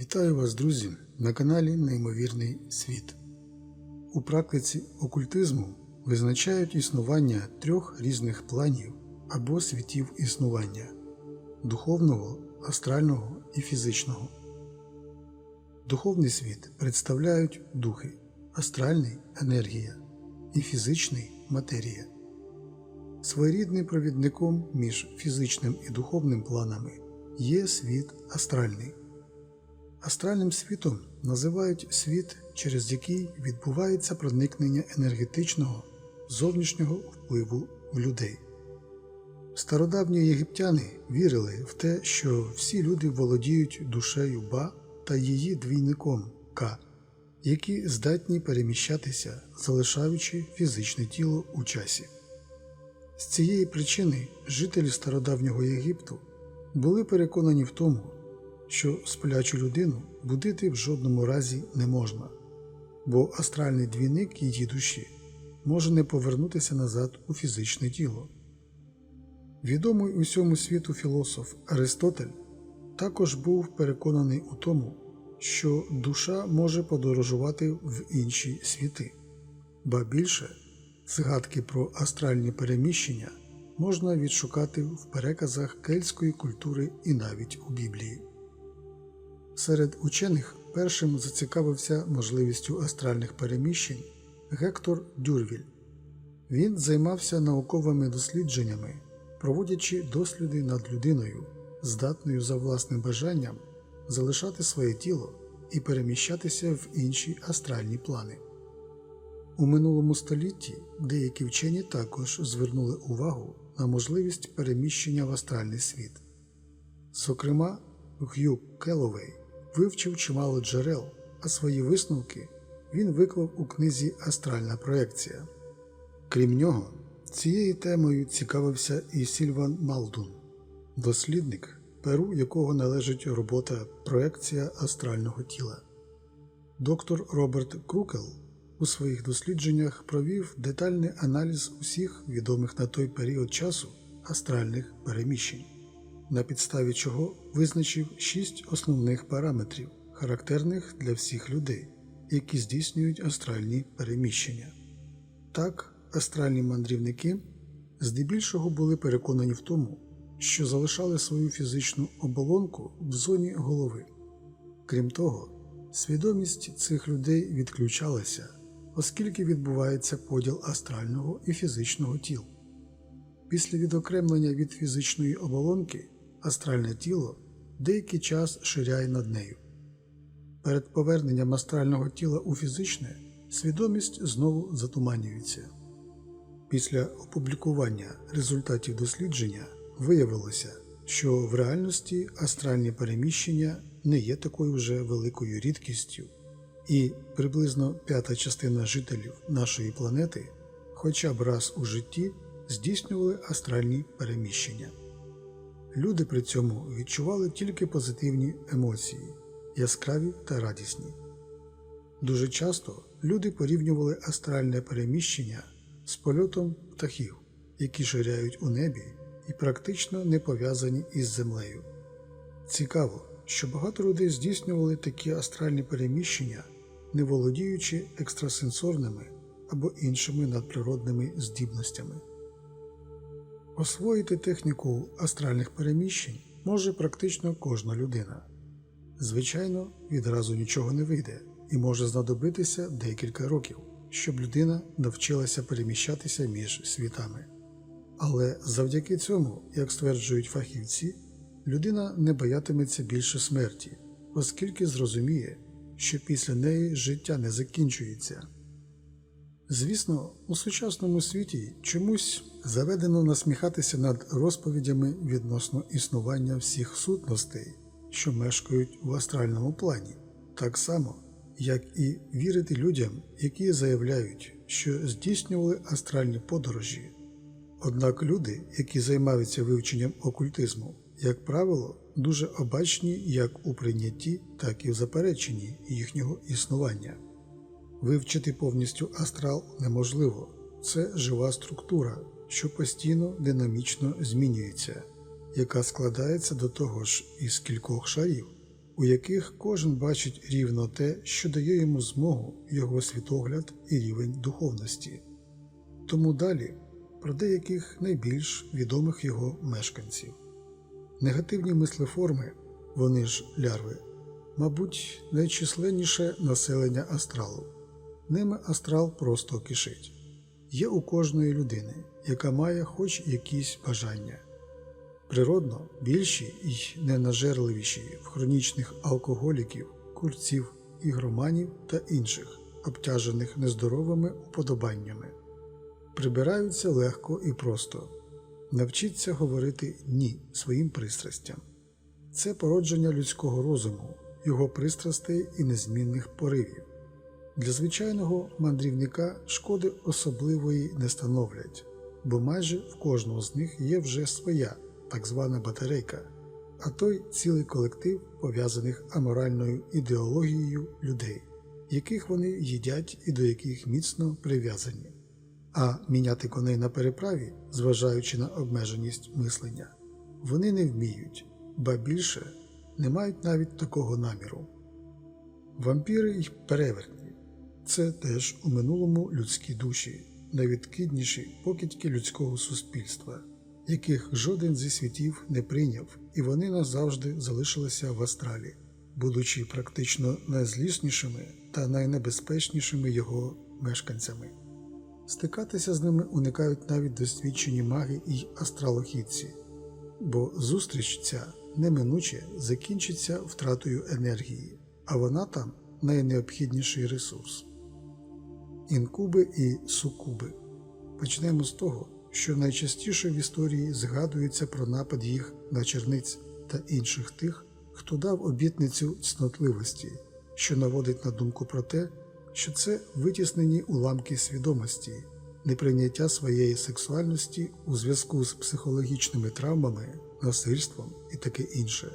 Вітаю вас, друзі, на каналі Неймовірний світ. У практиці окультизму визначають існування трьох різних планів або світів існування духовного, астрального і фізичного. Духовний світ представляють духи, астральний енергія і фізичний матерія. Своєрідним провідником між фізичним і духовним планами є світ астральний. Астральним світом називають світ, через який відбувається проникнення енергетичного зовнішнього впливу в людей. Стародавні єгиптяни вірили в те, що всі люди володіють душею Ба та її двійником Ка, які здатні переміщатися, залишаючи фізичне тіло у часі. З цієї причини жителі стародавнього Єгипту були переконані в тому, що сплячу людину будити в жодному разі не можна, бо астральний двійник її душі може не повернутися назад у фізичне тіло. Відомий усьому світу філософ Аристотель також був переконаний у тому, що душа може подорожувати в інші світи, ба більше згадки про астральні переміщення можна відшукати в переказах кельтської культури і навіть у Біблії. Серед учених першим зацікавився можливістю астральних переміщень Гектор Дюрвіль. Він займався науковими дослідженнями, проводячи досліди над людиною, здатною за власним бажанням залишати своє тіло і переміщатися в інші астральні плани. У минулому столітті деякі вчені також звернули увагу на можливість переміщення в астральний світ. Зокрема, Г'ю Келовей вивчив чимало джерел, а свої висновки він виклав у книзі Астральна проекція. Крім нього, цією темою цікавився і Сільван Малдун, дослідник, перу якого належить робота проекція астрального тіла. Доктор Роберт Крукел у своїх дослідженнях провів детальний аналіз усіх відомих на той період часу астральних переміщень на підставі чого визначив шість основних параметрів, характерних для всіх людей, які здійснюють астральні переміщення. Так, астральні мандрівники здебільшого були переконані в тому, що залишали свою фізичну оболонку в зоні голови. Крім того, свідомість цих людей відключалася, оскільки відбувається поділ астрального і фізичного тіл. Після відокремлення від фізичної оболонки астральне тіло деякий час ширяє над нею. Перед поверненням астрального тіла у фізичне свідомість знову затуманюється. Після опублікування результатів дослідження виявилося, що в реальності астральні переміщення не є такою вже великою рідкістю, і приблизно п'ята частина жителів нашої планети хоча б раз у житті здійснювали астральні переміщення. Люди при цьому відчували тільки позитивні емоції, яскраві та радісні. Дуже часто люди порівнювали астральне переміщення з польотом птахів, які ширяють у небі і практично не пов'язані із землею. Цікаво, що багато людей здійснювали такі астральні переміщення, не володіючи екстрасенсорними або іншими надприродними здібностями. Освоїти техніку астральних переміщень може практично кожна людина. Звичайно, відразу нічого не вийде і може знадобитися декілька років, щоб людина навчилася переміщатися між світами. Але завдяки цьому, як стверджують фахівці, людина не боятиметься більше смерті, оскільки зрозуміє, що після неї життя не закінчується. Звісно, у сучасному світі чомусь заведено насміхатися над розповідями відносно існування всіх сутностей, що мешкають в астральному плані, так само, як і вірити людям, які заявляють, що здійснювали астральні подорожі. Однак люди, які займаються вивченням окультизму, як правило, дуже обачні як у прийнятті, так і в запереченні їхнього існування. Вивчити повністю астрал неможливо, це жива структура, що постійно динамічно змінюється, яка складається до того ж із кількох шарів, у яких кожен бачить рівно те, що дає йому змогу його світогляд і рівень духовності. Тому далі про деяких найбільш відомих його мешканців. Негативні мислеформи, вони ж лярви, мабуть, найчисленніше населення астралу. Ними астрал просто кишить. Є у кожної людини, яка має хоч якісь бажання. Природно, більші й ненажерливіші в хронічних алкоголіків, курців, ігроманів та інших, обтяжених нездоровими уподобаннями. Прибираються легко і просто. Навчіться говорити ні своїм пристрастям. Це породження людського розуму, його пристрастей і незмінних поривів. Для звичайного мандрівника шкоди особливої не становлять, бо майже в кожного з них є вже своя так звана батарейка, а той цілий колектив пов'язаних аморальною ідеологією людей, яких вони їдять і до яких міцно прив'язані. А міняти коней на переправі, зважаючи на обмеженість мислення, вони не вміють, ба більше не мають навіть такого наміру. Вампіри й перевертні це теж у минулому людські душі, найвідкидніші покидьки людського суспільства, яких жоден зі світів не прийняв, і вони назавжди залишилися в астралі, будучи практично найзліснішими та найнебезпечнішими його мешканцями. Стикатися з ними уникають навіть досвідчені маги і астралохідці, бо зустріч ця неминуче закінчиться втратою енергії, а вона там найнеобхідніший ресурс. Інкуби і сукуби. Почнемо з того, що найчастіше в історії згадується про напад їх на черниць та інших тих, хто дав обітницю цнотливості, що наводить на думку про те, що це витіснені уламки свідомості, неприйняття своєї сексуальності у зв'язку з психологічними травмами, насильством і таке інше,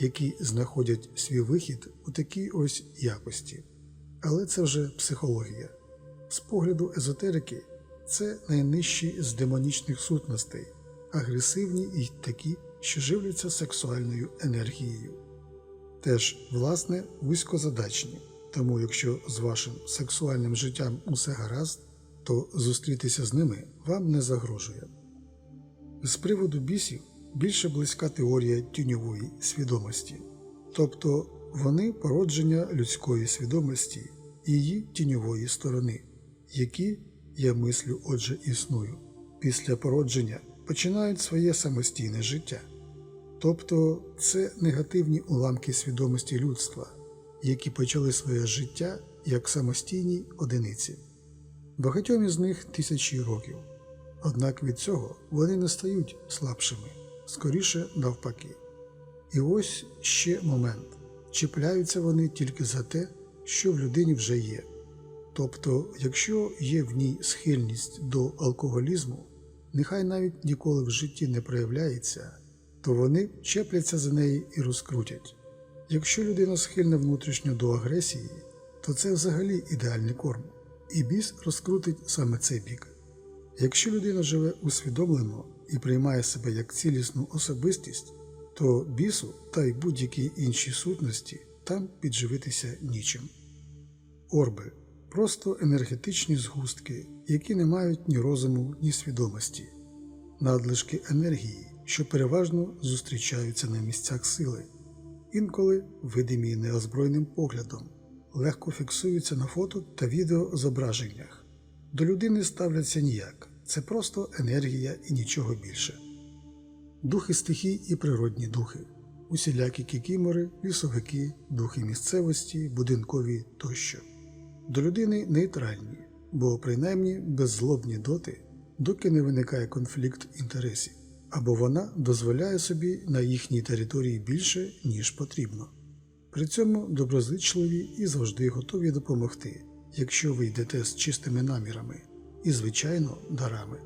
які знаходять свій вихід у такій ось якості. Але це вже психологія. З погляду езотерики, це найнижчі з демонічних сутностей, агресивні і такі, що живляться сексуальною енергією. Теж, власне, вузькозадачні. Тому, якщо з вашим сексуальним життям усе гаразд, то зустрітися з ними вам не загрожує. З приводу бісів більше близька теорія тіньової свідомості, тобто вони породження людської свідомості її тіньової сторони, які, я мислю, отже, існую, після породження починають своє самостійне життя. Тобто це негативні уламки свідомості людства які почали своє життя як самостійні одиниці. Багатьом із них тисячі років. Однак від цього вони не стають слабшими, скоріше навпаки. І ось ще момент: чіпляються вони тільки за те, що в людині вже є. Тобто, якщо є в ній схильність до алкоголізму, нехай навіть ніколи в житті не проявляється, то вони чепляться за неї і розкрутять. Якщо людина схильна внутрішньо до агресії, то це взагалі ідеальний корм, і біс розкрутить саме цей бік. Якщо людина живе усвідомлено і приймає себе як цілісну особистість, то бісу та й будь-якій іншій сутності там підживитися нічим. Орби просто енергетичні згустки, які не мають ні розуму, ні свідомості, надлишки енергії, що переважно зустрічаються на місцях сили інколи видимі неозброєним поглядом, легко фіксуються на фото та відеозображеннях. До людини ставляться ніяк, це просто енергія і нічого більше. Духи стихій і природні духи, усілякі кікімори, лісовики, духи місцевості, будинкові тощо. До людини нейтральні, бо принаймні беззлобні доти, доки не виникає конфлікт інтересів або вона дозволяє собі на їхній території більше, ніж потрібно. При цьому доброзичливі і завжди готові допомогти, якщо ви йдете з чистими намірами і, звичайно, дарами,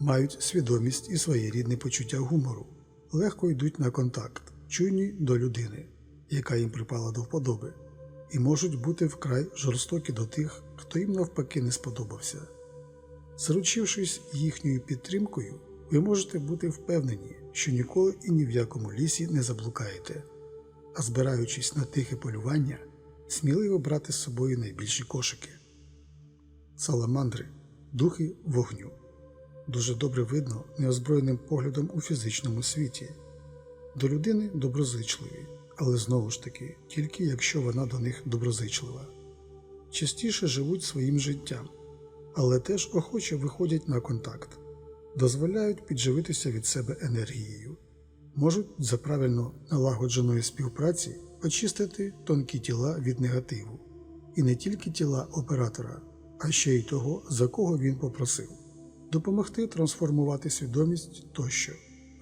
мають свідомість і своєрідне почуття гумору, легко йдуть на контакт, чуйні до людини, яка їм припала до вподоби, і можуть бути вкрай жорстокі до тих, хто їм навпаки не сподобався. Заручившись їхньою підтримкою, ви можете бути впевнені, що ніколи і ні в якому лісі не заблукаєте. а збираючись на тихе полювання, сміливо брати з собою найбільші кошики. Саламандри духи вогню. Дуже добре видно неозброєним поглядом у фізичному світі. До людини доброзичливі, але знову ж таки, тільки якщо вона до них доброзичлива. Частіше живуть своїм життям, але теж охоче виходять на контакт, дозволяють підживитися від себе енергією, можуть за правильно налагодженої співпраці очистити тонкі тіла від негативу, і не тільки тіла оператора, а ще й того, за кого він попросив, допомогти трансформувати свідомість тощо.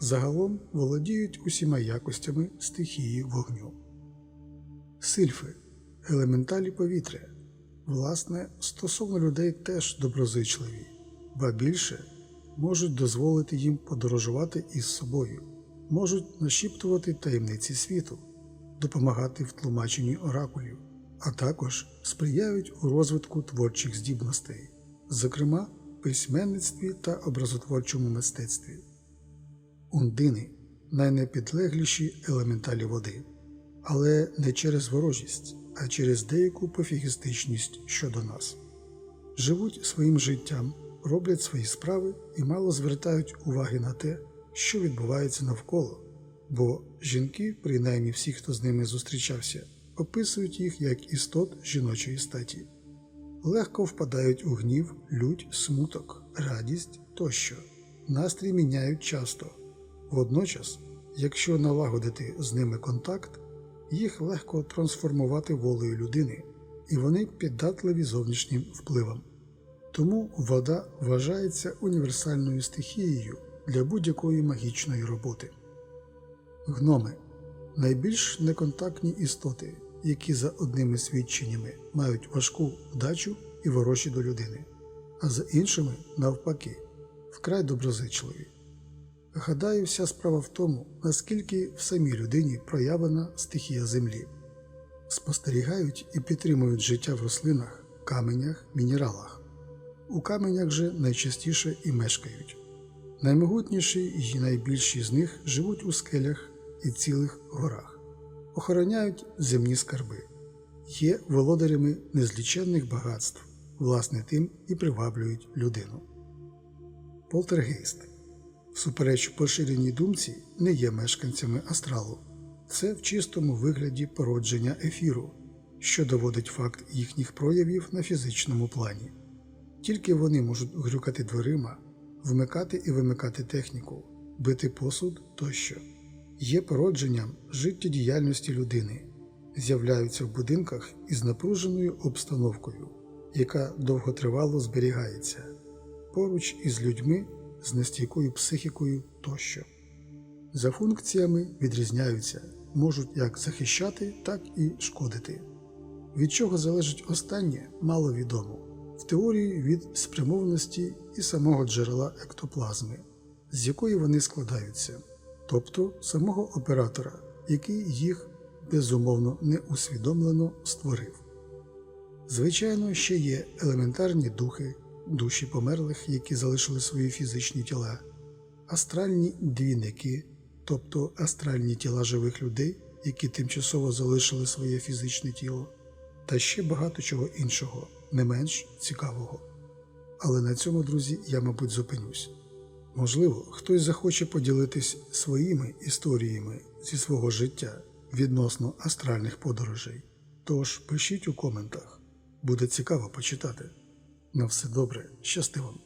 Загалом володіють усіма якостями стихії вогню. Сильфи елементалі повітря. Власне, стосовно людей теж доброзичливі, ба більше можуть дозволити їм подорожувати із собою, можуть нашіптувати таємниці світу, допомагати в тлумаченні оракулів, а також сприяють у розвитку творчих здібностей, зокрема письменництві та образотворчому мистецтві. Ундини найнепідлегліші елементалі води, але не через ворожість, а через деяку пофігістичність щодо нас. Живуть своїм життям, роблять свої справи і мало звертають уваги на те, що відбувається навколо, бо жінки, принаймні всі, хто з ними зустрічався, описують їх як істот жіночої статі, легко впадають у гнів, лють, смуток, радість тощо, настрій міняють часто. Водночас, якщо налагодити з ними контакт, їх легко трансформувати волею людини, і вони піддатливі зовнішнім впливам. Тому вода вважається універсальною стихією для будь-якої магічної роботи. Гноми найбільш неконтактні істоти, які за одними свідченнями мають важку вдачу і ворожі до людини, а за іншими, навпаки, вкрай доброзичливі. Гадаю, вся справа в тому, наскільки в самій людині проявлена стихія землі, спостерігають і підтримують життя в рослинах, каменях, мінералах. У каменях же найчастіше і мешкають. Наймогутніші і найбільші з них живуть у скелях і цілих горах, охороняють земні скарби, є володарями незліченних багатств, власне тим і приваблюють людину. Полтергейст всупереч поширеній думці, не є мешканцями астралу. Це в чистому вигляді породження ефіру, що доводить факт їхніх проявів на фізичному плані. Тільки вони можуть грюкати дверима, вмикати і вимикати техніку, бити посуд тощо. Є породженням життєдіяльності людини, з'являються в будинках із напруженою обстановкою, яка довготривало зберігається, поруч із людьми з нестійкою психікою тощо. За функціями відрізняються, можуть як захищати, так і шкодити. Від чого залежить останнє, мало відомо. В теорії від спрямованості і самого джерела ектоплазми, з якої вони складаються, тобто самого оператора, який їх безумовно неусвідомлено створив. Звичайно, ще є елементарні духи, душі померлих, які залишили свої фізичні тіла, астральні двійники, тобто астральні тіла живих людей, які тимчасово залишили своє фізичне тіло, та ще багато чого іншого, не менш цікавого. Але на цьому, друзі, я, мабуть, зупинюсь. Можливо, хтось захоче поділитись своїми історіями зі свого життя відносно астральних подорожей. Тож пишіть у коментах, буде цікаво почитати. На все добре, щасти вам!